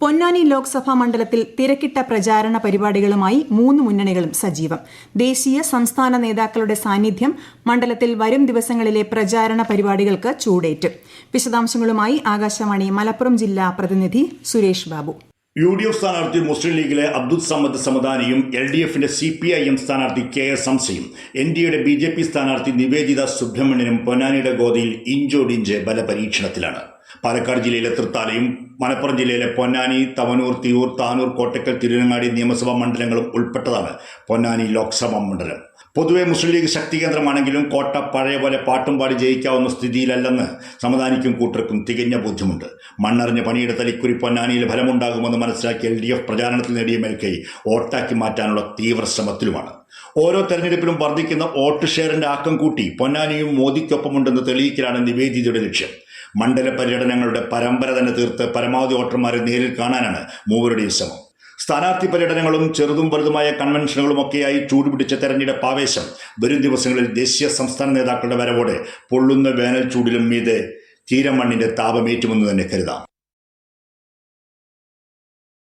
പൊന്നാനി ലോക്സഭാ മണ്ഡലത്തിൽ തിരക്കിട്ട പ്രചാരണ പരിപാടികളുമായി മൂന്ന് മുന്നണികളും സജീവം. ദേശീയ സംസ്ഥാന നേതാക്കളുടെ സാന്നിധ്യം മണ്ഡലത്തിൽ വരും ദിവസങ്ങളിലെ പ്രചാരണ പരിപാടികൾക്ക് ചൂടേറ്റ്. വിശദാംശങ്ങളുമായി ആകാശവാണി മലപ്പുറം ജില്ലാ പ്രതിനിധി Suresh Babu. U D F സ്ഥാനാർത്ഥി മുസ്ലിം ലീഗിലെ അബ്ദുൽ സമദ് സമദാനിയും എൽ ഡി എഫിന്റെ സി പി ഐ എം സ്ഥാനാർത്ഥി കെ എസ് ഹംസയും എൻ ഡി എയുടെ ബി ജെ പി സ്ഥാനാർത്ഥി നിവേദിത സുബ്രഹ്മണ്യനും പൊന്നാനിയുടെ ഗോതയിൽ ഇഞ്ചോടിഞ്ച് ബലപരീക്ഷണത്തിലാണ്. പാലക്കാട് ജില്ലയിലെ തൃത്താലയും മലപ്പുറം ജില്ലയിലെ പൊന്നാനി തവനൂർ തിയൂർ താനൂർ കോട്ടക്കൽ തിരുവനങ്ങാടി നിയമസഭാ മണ്ഡലങ്ങളും ഉൾപ്പെട്ടതാണ് പൊന്നാനി ലോക്സഭാ മണ്ഡലം. പൊതുവെ മുസ്ലിം ലീഗ് ശക്തി കേന്ദ്രമാണെങ്കിലും കോട്ട പഴയ പോലെ പാട്ടും പാടി ജയിക്കാവുന്ന സ്ഥിതിയിലല്ലെന്ന് സമദാനിക്കും കൂട്ടർക്കും തികഞ്ഞ ബോധ്യമുണ്ട് മണ്ണറിഞ്ഞ പണിയുടെ ഇക്കുറി പൊന്നാനിയിൽ ഫലമുണ്ടാകുമെന്ന് മനസ്സിലാക്കി എൽ ഡി എഫ് പ്രചാരണത്തിൽ നേടിയ മേൽക്കൈ വോട്ടാക്കി മാറ്റാനുള്ള തീവ്ര ശ്രമത്തിലുമാണ്. ഓരോ തെരഞ്ഞെടുപ്പിലും വർദ്ധിക്കുന്ന വോട്ട് ഷെയറിന്റെ ആക്കം കൂട്ടി പൊന്നാനിയും മോദിക്കൊപ്പമുണ്ടെന്ന് തെളിയിക്കലാണ് നിവേദിതയുടെ ലക്ഷ്യം. മണ്ഡല പര്യടനങ്ങളുടെ പരമ്പര തന്നെ തീർത്ത് പരമാവധി വോട്ടർമാരെ നേരിൽ കാണാനാണ് മൂവരുടെയും ശ്രമം. സ്ഥാനാർത്ഥി പര്യടനങ്ങളും ചെറുതും വലുതുമായ കൺവെൻഷനുകളും ഒക്കെയായി ചൂടുപിടിച്ച തെരഞ്ഞെടുപ്പ് ആവേശം വരും ദിവസങ്ങളിൽ ദേശീയ സംസ്ഥാന നേതാക്കളുടെ വരവോടെ പൊള്ളുന്ന വേനൽ ചൂടിലും മീതെ തീരമണ്ണിന്റെ താപമേറ്റുമെന്ന് തന്നെ കരുതാം.